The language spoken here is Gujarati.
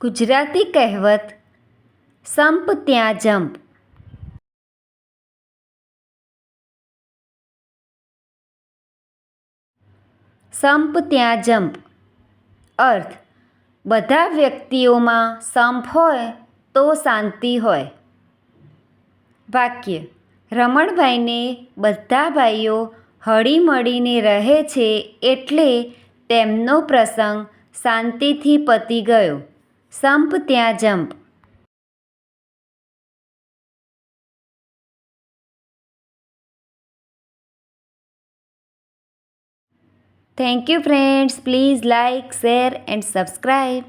ગુજરાતી કહેવત, સંપ ત્યાં જંપ. સંપ ત્યાં જંપ. અર્થ, બધા વ્યક્તિઓમાં સંપ હોય તો શાંતિ હોય. વાક્ય, રમણભાઈને બધા ભાઈઓ હળીમળીને રહે છે એટલે તેમનો પ્રસંગ શાંતિથી પતી ગયો. સંપ ત્યાં jump. Thank you friends please like share and subscribe